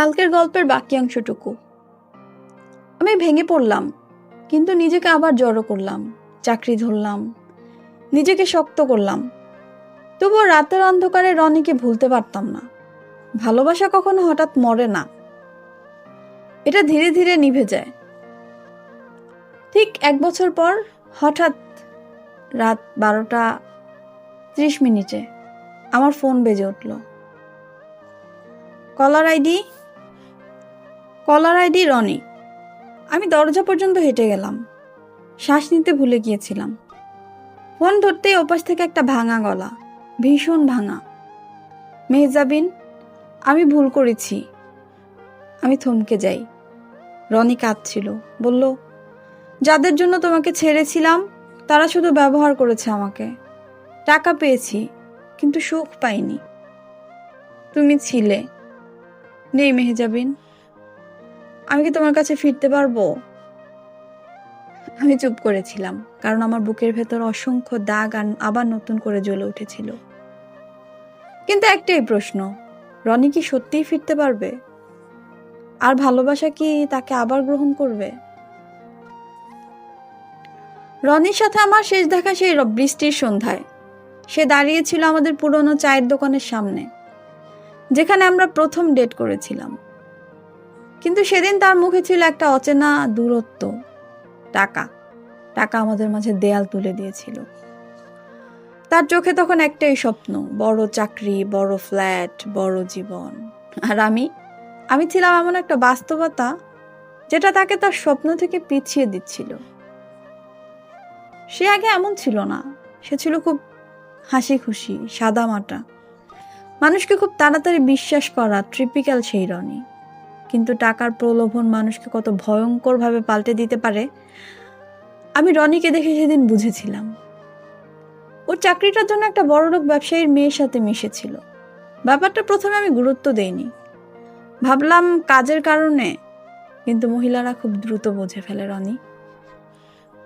কালকের গল্পের বাকি অংশটুকু। আমি ভেঙে পড়লাম, কিন্তু নিজেকে আবার জড়ো করলাম, চাকরি ধরলাম, নিজেকে শক্ত করলাম। তবুও রাতের অন্ধকারে রনিকে ভুলতে পারতাম না। ভালোবাসা কখনো হঠাৎ মরে না। এটা ধীরে ধীরে নিভে যায়। ঠিক এক বছর পর হঠাৎ রাত বারোটা ত্রিশ মিনিটে আমার ফোন বেজে উঠল। Caller ID caller ID Rony. আমি দরজা পর্যন্ত হেঁটে গেলাম। শ্বাস নিতে ভুলে গিয়েছিলাম। ফোন ধরতেই ওপাশ থেকে একটা ভাঙা গলা, ভীষণ ভাঙা। মেহজাবিন আমি ভুল করেছি। আমি থমকে যাই। রনি কাঁদছিল, বলল, যাদের জন্য তোমাকে ছেড়েছিলাম, তারা শুধু ব্যবহার করেছে আমাকে। টাকা পেয়েছি, কিন্তু সুখ পাইনি। তুমি ছিলে। নেই মেহজাবিন আমি কি তোমার কাছে ফিরতে পারব? আমি চুপ করেছিলাম, কারণ আমার বুকের ভেতর অসংখ্য দাগ আবার নতুন করে জ্বলে উঠেছিল। কিন্তু একটাই প্রশ্ন, রনি কি সত্যিই ফিরতে পারবে? আর ভালোবাসা কি তাকে আবার গ্রহণ করবে? রনির সাথে আমার শেষ দেখা সেই বৃষ্টির সন্ধ্যায়। সে দাঁড়িয়েছিল আমাদের পুরনো চায়ের দোকানের সামনে, যেখানে আমরা প্রথম ডেট করেছিলাম। কিন্তু সেদিন তার মুখে ছিল একটা অচেনা দূরত্ব, টাকা। টাকা আমাদের মাঝে দেয়াল তুলে দিয়েছিল। তার চোখে তখন একটাই স্বপ্ন, বড় চাকরি, বড় ফ্ল্যাট, বড় জীবন। আর আমি আমি ছিলাম এমন একটা বাস্তবতা যেটা তাকে তার স্বপ্ন থেকে পিছিয়ে দিচ্ছিল। সে আগে এমন ছিল না। সে ছিল খুব হাসি খুশি সাদা মাটা মানুষকে খুব তাড়াতাড়ি বিশ্বাস করা ট্রিপিক্যাল সেই রনি। কিন্তু টাকার প্রলোভন মানুষকে কত ভয়ঙ্করভাবে পাল্টে দিতে পারে, আমি রনিকে দেখে সেদিন বুঝেছিলাম। ওর চাকরিটার জন্য একটা বড়লোক ব্যবসায়ীর মেয়ের সাথে মিশেছিল। ব্যাপারটা প্রথমে আমি গুরুত্ব দেইনি। ভাবলাম কাজের কারণে, কিন্তু মহিলারা খুব দ্রুত বোঝে ফেলে রনি।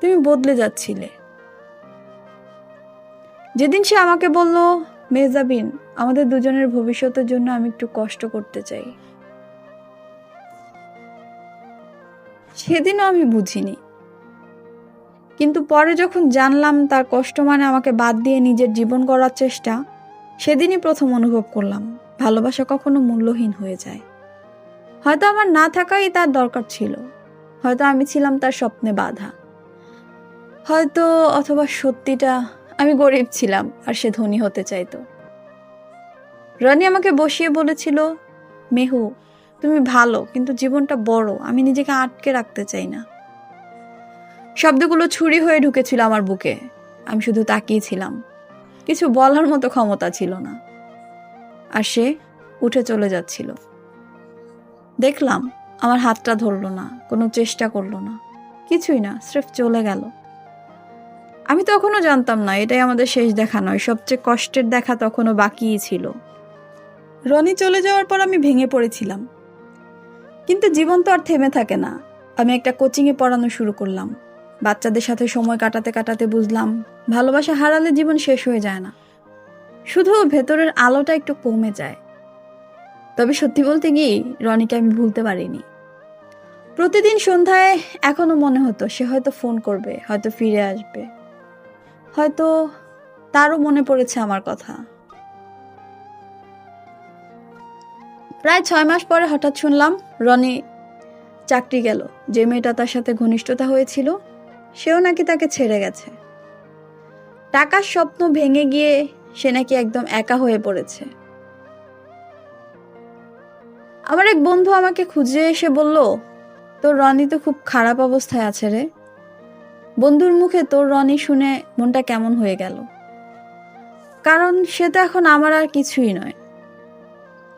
তুমি বদলে যাচ্ছিলে। যেদিন সে আমাকে বলল, মেহজাবিন, আমাদের দুজনের ভবিষ্যতের জন্য আমি একটু কষ্ট করতে চাই। সেদিনও আমি বুঝিনি। কিন্তু পরে যখন জানলাম তার কষ্ট মানে আমাকে বাদ দিয়ে নিজের জীবন গড়ার চেষ্টা, সেদিনই প্রথম অনুভব করলাম, ভালোবাসা কখনো মূল্যহীন হয়ে যায়। হয়তো আমার না থাকাই তার দরকার ছিল, হয়তো আমি ছিলাম তার স্বপ্নে বাধা, হয়তো অথবা সত্যিটা আমি গরিব ছিলাম আর সে ধনী হতে চাইতো। রনি আমাকে বসিয়ে বলেছিল, মেহু তুমি ভালো, কিন্তু জীবনটা বড়, আমি নিজেকে আটকে রাখতে চাই না। শব্দগুলো ছুরি হয়ে ঢুকেছিল আমার বুকে, আমি শুধু তাকিয়েছিলাম কিছু বলার মতো ক্ষমতা ছিল না। আর সে উঠে চলে যাচ্ছিল। দেখলাম, আমার হাতটা ধরলো না, কোনো চেষ্টা করল না। কিছুই না, স্রেফ চলে গেল। আমি তখনও জানতাম না, এটাই আমাদের শেষ দেখা নয়, সবচেয়ে কষ্টের দেখা তখনও বাকিই ছিল। রনি চলে যাওয়ার পর আমি ভেঙে পড়েছিলাম। কিন্তু জীবন তো আর থেমে থাকে না। আমি একটা কোচিংয়ে পড়ানো শুরু করলাম। বাচ্চাদের সাথে সময় কাটাতে কাটাতে বুঝলাম, ভালোবাসা হারালে জীবন শেষ হয়ে যায় না। শুধু ভেতরের আলোটা একটু কমে যায়। তবে সত্যি বলতে গিয়ে রনিকে আমি ভুলতে পারিনি। প্রতিদিন সন্ধ্যায় এখনও মনে হতো, সে হয়তো ফোন করবে, হয়তো ফিরে আসবে। হয়তো তারও মনে পড়েছে আমার কথা। প্রায় ছয় মাস পরে হঠাৎ শুনলাম রনি চাকরি গেল। যে মেয়েটা তার সাথে ঘনিষ্ঠতা হয়েছিল, সেও নাকি তাকে ছেড়ে গেছে। টাকার স্বপ্ন ভেঙে গিয়ে সে নাকি একদম একা হয়ে পড়েছে। আমার এক বন্ধু আমাকে খুঁজে এসে বলল, তোর রনি তো খুব খারাপ অবস্থায় আছে রে। বন্ধুর মুখে তোর রনি শুনে মনটা কেমন হয়ে গেল। কারণ সে তো এখন আমার আর কিছুই নয়।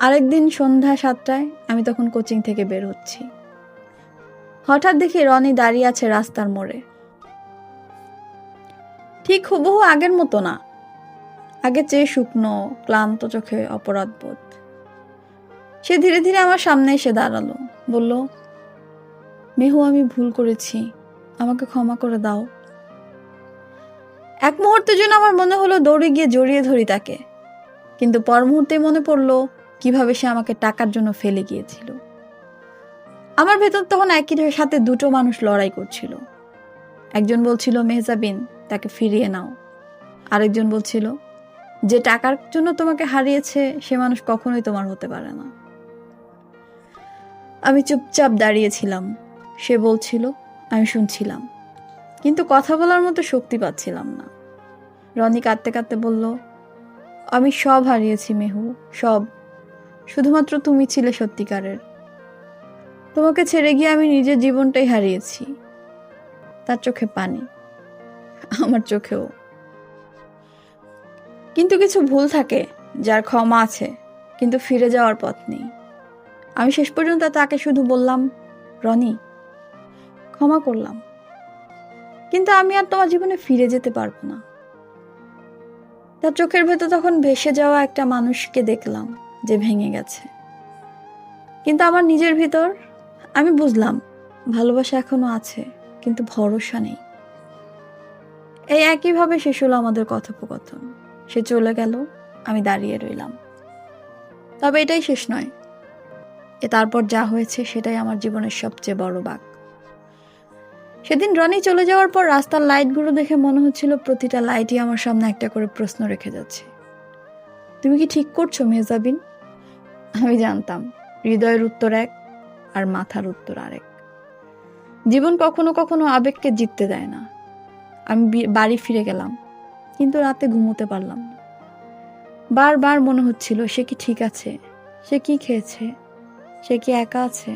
আরেকদিন সন্ধ্যা সাতটায় আমি তখন কোচিং থেকে বের হচ্ছি। হঠাৎ দেখি রনি দাঁড়িয়ে আছে রাস্তার মোড়ে। ঠিক হুবহু আগের মতো না। আগে চেয়ে শুকনো, ক্লান্ত চোখে অপরাধ বোধ সে ধীরে ধীরে আমার সামনে এসে দাঁড়াল। বলল, মেহু, আমি ভুল করেছি। আমাকে ক্ষমা করে দাও। এক মুহূর্তের জন্য আমার মনে হলো দৌড়ে গিয়ে জড়িয়ে ধরি তাকে। কিন্তু পর মুহূর্তে মনে পড়ল কীভাবে সে আমাকে টাকার জন্য ফেলে গিয়েছিল। আমার ভেতর তখন একই সাথে দুটো মানুষ লড়াই করছিল। একজন বলছিল মেহজাবিন তাকে ফিরিয়ে নাও। আরেকজন বলছিল, যে টাকার জন্য তোমাকে হারিয়েছে, সে মানুষ কখনোই তোমার হতে পারে না। আমি চুপচাপ দাঁড়িয়েছিলাম। সে বলছিল, আমি শুনছিলাম। কিন্তু কথা বলার মতো শক্তি পাচ্ছিলাম না। রনি কাঁদতে কাঁদতে বলল, আমি সব হারিয়েছি মেহু, সব। শুধুমাত্র তুমি ছিলে সত্যিকারের। তোমাকে ছেড়ে গিয়ে আমি নিজের জীবনটাই হারিয়েছি। তার চোখে পানি। আমার চোখেও। কিন্তু কিছু ভুল থাকে, যার ক্ষমা আছে, কিন্তু ফিরে যাওয়ার পথ নেই। আমি শেষ পর্যন্ত তাকে শুধু বললাম, রনি, ক্ষমা করলাম। কিন্তু আমি আর তোমার জীবনে ফিরে যেতে পারব না। তার চোখের ভেতর তখন ভেসে যাওয়া একটা মানুষকে দেখলাম। যে ভেঙে গেছে। কিন্তু আমার নিজের ভিতর আমি বুঝলাম, ভালোবাসা এখনও আছে, কিন্তু ভরসা নেই। এই একইভাবে শেষ হলো আমাদের কথোপকথন। সে চলে গেল, আমি দাঁড়িয়ে রইলাম। তবে এটাই শেষ নয়। এ তারপর যা হয়েছে সেটাই আমার জীবনের সবচেয়ে বড় বাক। সেদিন রনি চলে যাওয়ার পর রাস্তার লাইটগুলো দেখে মনে হচ্ছিল প্রতিটা লাইটই আমার সামনে একটা করে প্রশ্ন রেখে যাচ্ছে। তুমি কি ঠিক করছ মেহজাবিন? আমি জানতাম, হৃদয়ের উত্তর এক আর মাথার উত্তর আরেক। জীবন কখনো কখনো আবেগকে জিততে দেয় না। আমি বাড়ি ফিরে গেলাম, কিন্তু রাতে ঘুমোতে পারলাম না। বারবার মনে হচ্ছিল, সে কি ঠিক আছে? সে কি খেয়েছে? সে কি একা আছে?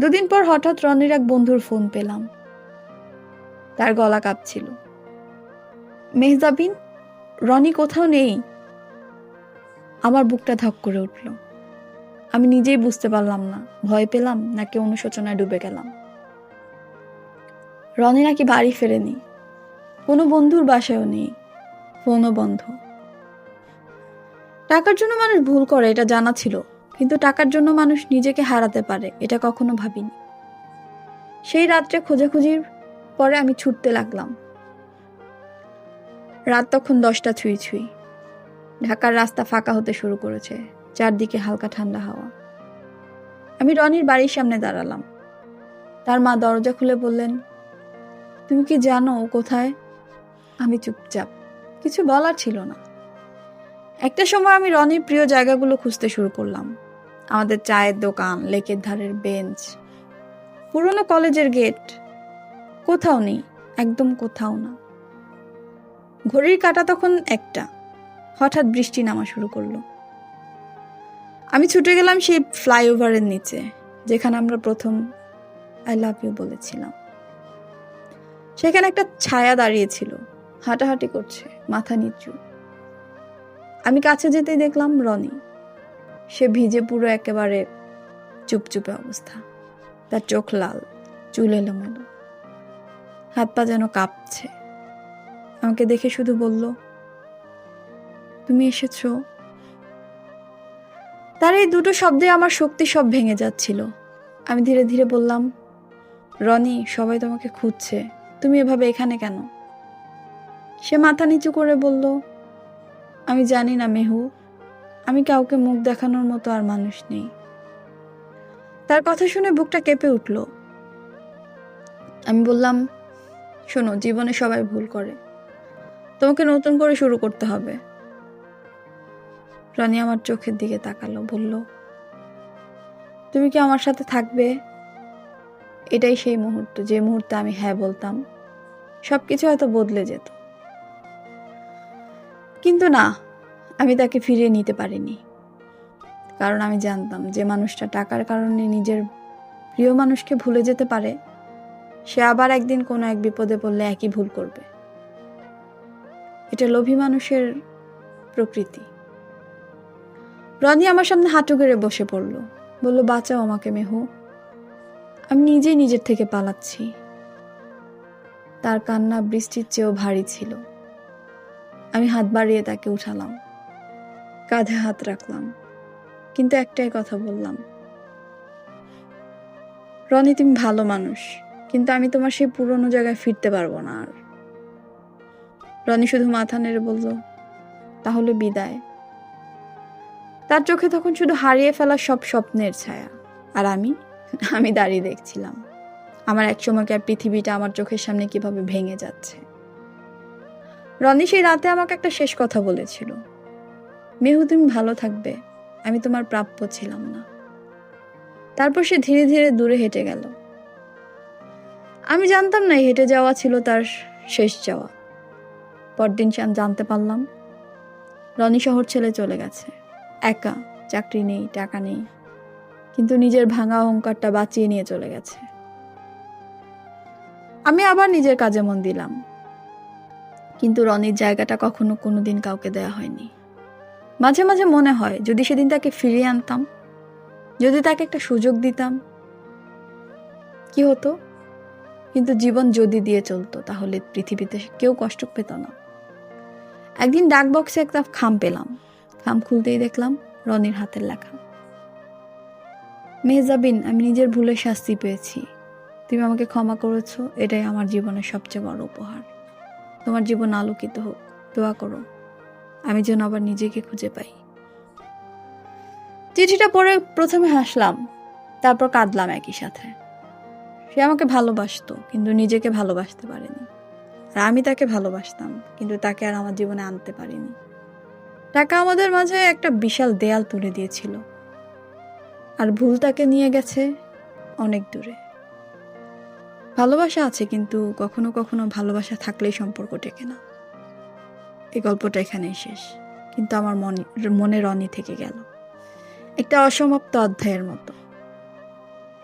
দুদিন পর হঠাৎ রনির এক বন্ধুর ফোন পেলাম। তার গলা কাঁপছিল। মেহজাবিন, রনি কোথাও নেই? আমার বুকটা ধক করে উঠল। আমি নিজেই বুঝতে পারলাম না, ভয় পেলাম নাকি অনুশোচনায় ডুবে গেলাম। রনি নাকি বাড়ি ফেরেনি? কোনো বন্ধুর বাসায়ও নেই, ফোনও বন্ধ। টাকার জন্য মানুষ ভুল করে, এটা জানা ছিল। কিন্তু টাকার জন্য মানুষ নিজেকে হারাতে পারে, এটা কখনো ভাবিনি। সেই রাত্রে খোঁজাখুঁজির পরে আমি ছুটতে লাগলাম। রাত তখন দশটা ছুঁই ছুঁই। ঢাকার রাস্তা ফাঁকা হতে শুরু করেছে, চারদিকে হালকা ঠান্ডা হাওয়া। আমি রনির বাড়ির সামনে দাঁড়ালাম। তার মা দরজা খুলে বললেন, তুমি কি জানো কোথায়? আমি চুপচাপ, কিছু বলার ছিল না। একটা সময় আমি রনির প্রিয় জায়গাগুলো খুঁজতে শুরু করলাম। আমাদের চায়ের দোকান, লেকের ধারের বেঞ্চ, পুরনো কলেজের গেট, কোথাও নেই, একদম কোথাও না। ঘড়ির কাটা তখন একটা। হঠাৎ বৃষ্টি নামা শুরু করল। আমি ছুটে গেলাম সেই ফ্লাইওভারের নিচে, যেখানে আমরা প্রথম আই লাভ ইউ বলেছিলাম। সেখানে একটা ছায়া দাঁড়িয়েছিল হাঁটাহাঁটি করছে, মাথা নিচু। আমি কাছে যেতেই দেখলাম রনি। সে ভিজে পুরো একেবারে চুপচুপে অবস্থা। তার চোখ লাল, চুল এলোমেলো। হাত পা যেন কাঁপছে। আমাকে দেখে শুধু বলল তুমি এসেছ। তার এই দুটো শব্দে আমার শক্তি সব ভেঙে যাচ্ছিল। আমি ধীরে ধীরে বললাম, রনি, সবাই তোমাকে খুঁজছে। তুমি এভাবে এখানে কেন? সে মাথা নিচু করে বলল, আমি জানি না মেহু। আমি কাউকে মুখ দেখানোর মতো আর মানুষ নেই। তার কথা শুনে বুকটা কেঁপে উঠল। আমি বললাম, শোনো, জীবনে সবাই ভুল করে। তোমাকে নতুন করে শুরু করতে হবে। রনি আমার চোখের দিকে তাকালো, বলল, তুমি কি আমার সাথে থাকবে? এটাই সেই মুহূর্ত, যে মুহূর্তে আমি হ্যাঁ বলতাম সব কিছু হয়তো বদলে যেত। কিন্তু না, আমি তাকে ফিরিয়ে নিতে পারিনি, কারণ আমি জানতাম যে মানুষটা টাকার কারণে নিজের প্রিয় মানুষকে ভুলে যেতে পারে, সে আবার একদিন কোনো এক বিপদে পড়লে একই ভুল করবে। এটা লোভী মানুষের প্রকৃতি। রনি আমার সামনে হাঁটু গেড়ে বসে পড়ল। বলল, বাঁচাও আমাকে মেহু। আমি নিজেই নিজের থেকে পালাচ্ছি। তার কান্না বৃষ্টির চেয়েও ভারী ছিল। আমি হাত বাড়িয়ে তাকে উঠালাম। কাঁধে হাত রাখলাম। কিন্তু একটাই কথা বললাম। রনি, তুমি ভালো মানুষ, কিন্তু আমি তোমার সেই পুরনো জায়গায় ফিরতে পারব না আর। রনি শুধু মাথা নেড়ে বলল, তাহলে বিদায়। তার চোখে তখন শুধু হারিয়ে ফেলা সব স্বপ্নের ছায়া। আর আমি? আমি দাঁড়িয়ে দেখছিলাম। আমার এক সময়কার পৃথিবীটা আমার চোখের সামনে কীভাবে ভেঙে যাচ্ছে? রনি সেই রাতে আমাকে একটা শেষ কথা বলেছিল। মেহু, তুমি ভালো থাকবে। আমি তোমার প্রাপ্য ছিলাম না। তারপর সে ধীরে ধীরে দূরে হেঁটে গেল। আমি জানতাম না হেঁটে যাওয়া ছিল তার শেষ যাওয়া। পরদিন সে জানতে পারলাম। রনি শহর ছেলে চলে গেছে। একা, চাকরি নেই, টাকা নেই। কিন্তু নিজের ভাঙা অহংকারটা বাঁচিয়ে নিয়ে চলে গেছে। আমি আবার নিজের কাজে মন দিলাম। কিন্তু রনির জায়গাটা কখনো কোনোদিন কাউকে দেয়া হয়নি। মাঝে মাঝে মনে হয়, যদি সেদিন তাকে ফিরিয়ে আনতাম, যদি তাকে একটা সুযোগ দিতাম, কি হতো? কিন্তু জীবন যদি দিয়ে চলতো, তাহলে পৃথিবীতে কেউ কষ্ট পেত না। একদিন ডাক বক্সে একটা খাম পেলাম। খাম খুলতেই দেখলাম রনির হাতের লেখা। মেহজাবিন, আমি নিজের ভুলে শাস্তি পেয়েছি। তুমি আমাকে ক্ষমা করেছ, এটাই আমার জীবনের সবচেয়ে বড় উপহার। তোমার জীবন আলোকিত হোক, দোয়া করো। আমি যেন আবার নিজেকে খুঁজে পাই। চিঠিটা পড়ে প্রথমে হাসলাম, তারপর কাঁদলাম একই সাথে। সে আমাকে ভালোবাসতো, কিন্তু নিজেকে ভালোবাসতে পারেনি। আর আমি তাকে ভালোবাসতাম, কিন্তু তাকে আর আমার জীবনে আনতে পারিনি। টাকা আমাদের মাঝে একটা বিশাল দেয়াল তুলে দিয়েছিল। আর ভুল তাকে নিয়ে গেছে অনেক দূরে। ভালোবাসা আছে কিন্তু কখনো কখনো ভালোবাসা থাকলেই সম্পর্ক টেকে না। এই গল্পটা এখানেই শেষ। কিন্তু আমার মনে মনে রনি থেকে গেল। একটা অসমাপ্ত অধ্যায়ের মতো।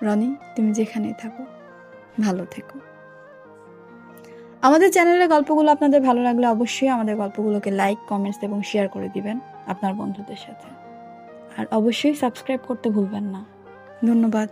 রনি, তুমি যেখানেই থাকো, ভালো থেকো। আমাদের চ্যানেলের গল্পগুলো আপনাদের ভালো লাগলে অবশ্যই আমাদের গল্পগুলোকে লাইক কমেন্টস এবং শেয়ার করে দিবেন আপনার বন্ধুদের সাথে। আর অবশ্যই সাবস্ক্রাইব করতে ভুলবেন না। ধন্যবাদ।